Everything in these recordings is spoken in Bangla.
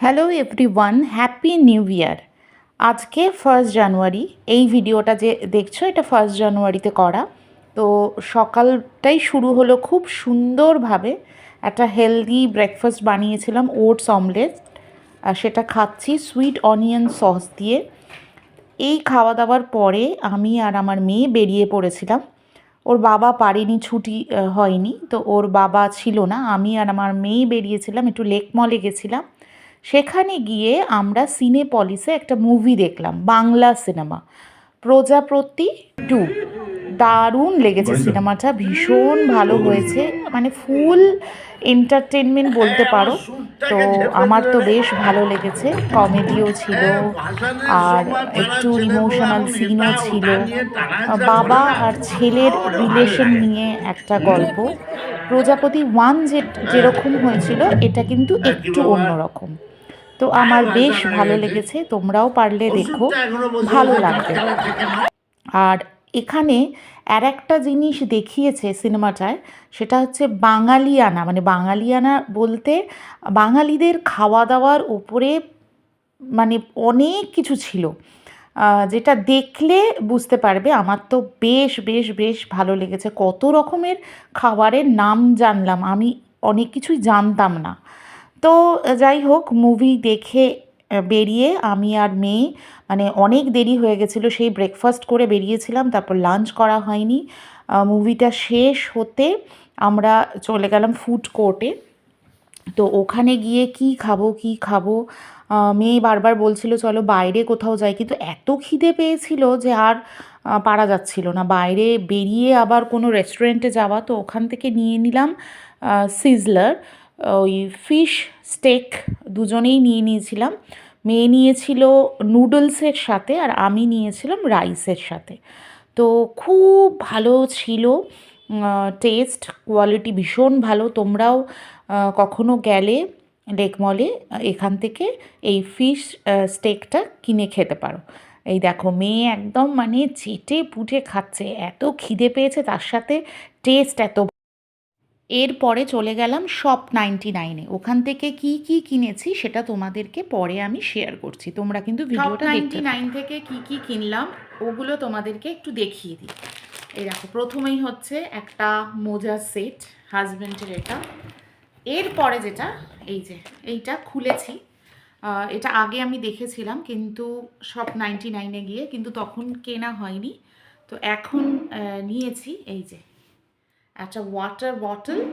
Hello everyone happy new year আজকে ফার্স্ট জানুয়ারি এই ভিডিওটা যে দেখছ, এটা ফার্স্ট জানুয়ারিতে করা। তো সকালটাই শুরু হলো খুব সুন্দরভাবে। একটা হেলদি ব্রেকফাস্ট বানিয়েছিলাম ওটস অমলেট আর সেটা খাচ্ছি সুইট অনিয়ন সস দিয়ে। এই খাওয়া দাওয়ার পরে আমি আর আমার মেয়ে বেরিয়ে পড়েছিলাম। ওর বাবা পারেনি, ছুটি হয়নি। তো ওর বাবা ছিল না। আমি আর আমার মেয়ে বেরিয়েছিলাম, একটু লেক মলে গেছিলাম। সেখানে গিয়ে আমরা সিনেপলিসে একটা মুভি দেখলাম বাংলা সিনেমা প্রজাপতি টু দারুণ লেগেছে সিনেমাটা ভীষণ ভালো হয়েছে। মানে ফুল এন্টারটেনমেন্ট বলতে পারো। তো আমার তো বেশ ভালো লেগেছে। কমেডিও ছিল আর একটু ইমোশনাল সিনও ছিল। বাবা আর ছেলের রিলেশন নিয়ে একটা গল্প। প্রজাপতি ওয়ান যে যেরকম হয়েছিল এটা কিন্তু একটু অন্যরকম। তো আমার বেশ ভালো লেগেছে তোমরাও পারলে দেখো। ভালো লাগবে। আর এখানে আর একটা জিনিস দেখিয়েছে সিনেমাটায় সেটা হচ্ছে বাঙালিয়ানা। মানে বাঙালিয়ানা বলতে বাঙালিদের খাওয়া দাওয়ার উপরে মানে অনেক কিছু ছিল। যেটা দেখলে বুঝতে পারবে আমার তো বেশ বেশ বেশ ভালো লেগেছে। কত রকমের খাবারের নাম জানলাম আমি অনেক কিছুই জানতাম না। তো, যাই হোক মুভি দেখে বেরিয়ে আমি আর মেয়ে মানে অনেক দেরি হয়ে গেছিল, সেই ব্রেকফাস্ট করে বেরিয়েছিলাম, তারপর লাঞ্চ করা হয়নি। মুভিটা শেষ হতে আমরা চলে গেলাম ফুড কোর্টে তো ওখানে গিয়ে কি খাব কি খাব? মেয়ে বারবার বলছিল, চলো বাইরে কোথাও যাই। কিন্তু এত খিদে পেয়েছিল যে আর পারা যাচ্ছিল না। বাইরে বেরিয়ে আবার কোনো রেস্টুরেন্টে যাওয়া, তো ওখান থেকে নিয়ে নিলাম সিজলার ওই ফিশ স্টেক দুজনেই নিয়ে নিয়েছিলাম। মেয়ে নিয়েছিল নুডলসের সাথে আর আমি নিয়েছিলাম রাইসের সাথে। তো খুব ভালো ছিল টেস্ট কোয়ালিটি ভীষণ ভালো। তোমরাও কখনো গেলে লেক মলে এখান থেকে এই ফিশ স্টেকটা কিনে খেতে পারো। এই দেখো, মেয়ে একদম মানে চেটে পুটে খাচ্ছে, এত খিদে পেয়েছে, তার সাথে টেস্ট এত এরপরে চলে গেলাম শপ নাইনটি নাইনে। ওখান থেকে কি কি কিনেছি সেটা তোমাদেরকে পরে আমি শেয়ার করছি। তোমরা কিন্তু ভিডিওটা নাইনটি নাইন থেকে কি কি কিনলাম ওগুলো তোমাদেরকে একটু দেখিয়ে দিই। এই দেখো প্রথমেই হচ্ছে একটা মোজা সেট হাজব্যান্ডের এটা। এরপরে যেটা এই যে এইটা খুলেছি। এটা আগে আমি দেখেছিলাম কিন্তু শপ নাইনটি নাইনে গিয়ে কিন্তু তখন কেনা হয়নি। তো এখন নিয়েছি এই যে একটা ওয়াটার বটল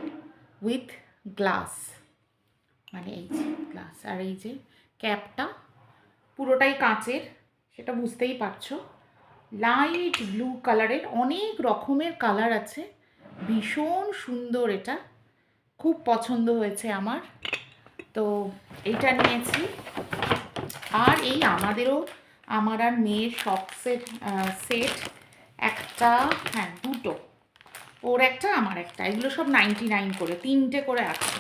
উইথ গ্লাস মানে এই যে গ্লাস আর এই যে ক্যাপটা পুরোটাই কাঁচের, সেটা বুঝতেই পারছ। লাইট ব্লু কালারের অনেক রকমের কালার আছে। ভীষণ সুন্দর এটা। খুব পছন্দ হয়েছে আমার। তো এইটা নিয়েছি। আর এই আমাদেরও, আমার আর মেয়ের শক্সের সেট সেট একটা হ্যাঁ দুটো ওর একটা, আমার একটা। এগুলো সব নাইনটি নাইন করে, তিনটে করে আছে।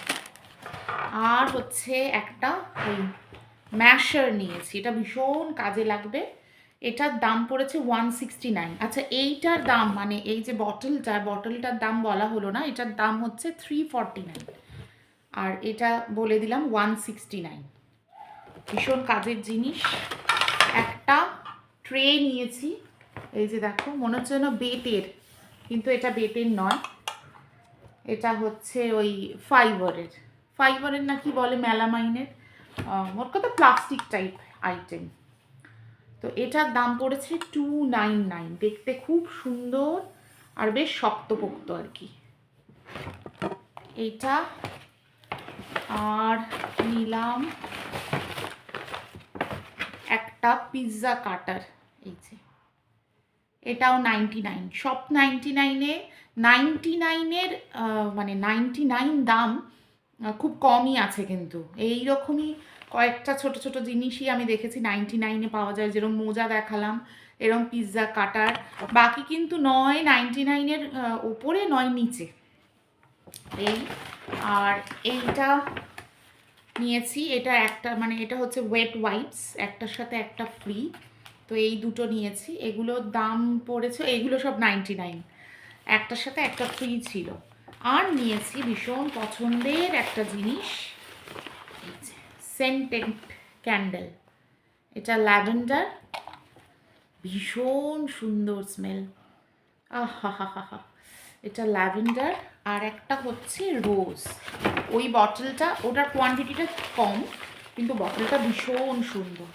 আর হচ্ছে একটা ওই ম্যাশার নিয়েছি। এটা ভীষণ কাজে লাগবে। এটার দাম পড়েছে ওয়ান সিক্সটি নাইন আচ্ছা এইটার দাম মানে এই যে বটলটা বটলটার দাম বলা হলো না, এটার দাম হচ্ছে থ্রি ফর্টি নাইন আর এটা বলে দিলাম ওয়ান সিক্সটি নাইন ভীষণ কাজের জিনিস। একটা ট্রে নিয়েছি। এই যে দেখো, মনে হচ্ছে যেন বেতের। কিন্তু এটা বেতের নয়। এটা হচ্ছে ওই ফাইবারের ফাইবারের নাকি বলে মেলামাইনের মোট কথা প্লাস্টিক টাইপ আইটেম তো এটার দাম পড়েছে টু নাইন নাইন দেখতে খুব সুন্দর আর বেশ শক্তপোক্ত আর কি। এইটা আর নিলাম একটা পিৎজা কাটার এই যে। এটাও নাইনটি নাইন সব নাইনটি নাইনে নাইনটি নাইনের মানে নাইনটি নাইন দাম খুব কমই আছে কিন্তু। এই রকমই কয়েকটা ছোট ছোট জিনিসই আমি দেখেছি নাইনটি নাইনে পাওয়া যায়। যেরকম মোজা দেখালাম, এরকম পিৎজা কাটার বাকি কিন্তু নয় নাইনটি নাইনের ওপরে, নয় নিচে। এই, আর এইটা নিয়েছি। এটা একটা মানে এটা হচ্ছে ওয়েট ওয়াইপস একটার সাথে একটা ফ্রি তো এই দুটো নিয়েছি। এগুলোর দাম পড়েছে, এগুলো সব নাইনটি নাইন একটার সাথে একটা ফ্রি ছিল। আর নিয়েছি ভীষণ পছন্দের একটা জিনিস। সেন্টেন্ট ক্যান্ডেল এটা ল্যাভেন্ডার। ভীষণ সুন্দর স্মেল আহা হা হা হা এটা ল্যাভেন্ডার। আর একটা হচ্ছে রোজ ওই বটলটা ওটার কোয়ান্টিটিটা কম, কিন্তু বটলটা ভীষণ সুন্দর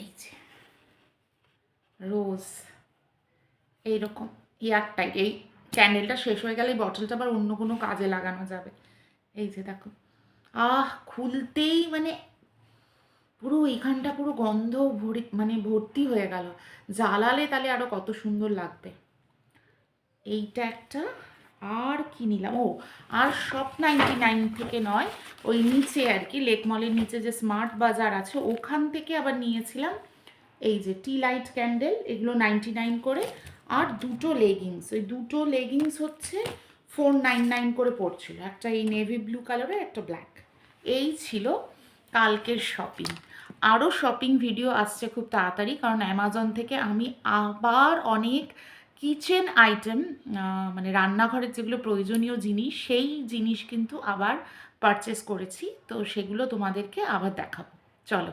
এই যে রোজ, এইরকম ইয়ারটাইট এই ক্যান্ডেলটা শেষ হয়ে গেলে বটলটা আবার অন্য কোনো কাজে লাগানো যাবে। এই যে দেখো, আহ, খুলতেই মানে পুরো এইখানটা পুরো গন্ধ ভরি মানে ভর্তি হয়ে গেল। জ্বালালে তাহলে আরও কত সুন্দর লাগবে। এইটা একটা, আর কি নিলাম? ও, আর সব নাইনটি নাইন থেকে নয়, ওই নিচে আর কি লেক মলের নিচে যে স্মার্ট বাজার আছে, ওখান থেকে আবার নিয়েছিলাম এই যে টি লাইট ক্যান্ডেল এগুলো নাইনটি নাইন করে, আর দুটো লেগিংস ওই দুটো লেগিংস হচ্ছে ফোর নাইন নাইন করে পড়ছিল একটা এই নেভি ব্লু কালারের একটা ব্ল্যাক এই ছিল কালকের শপিং আরও শপিং ভিডিও আসছে খুব তাড়াতাড়ি, কারণ অ্যামাজন থেকে আমি আবার অনেক কিচেন আইটেম মানে রান্নাঘরের যেগুলো প্রয়োজনীয় জিনিস, সেই জিনিস কিন্তু আবার পারচেস করেছি। তো সেগুলো তোমাদেরকে আবার দেখাবো। চলো।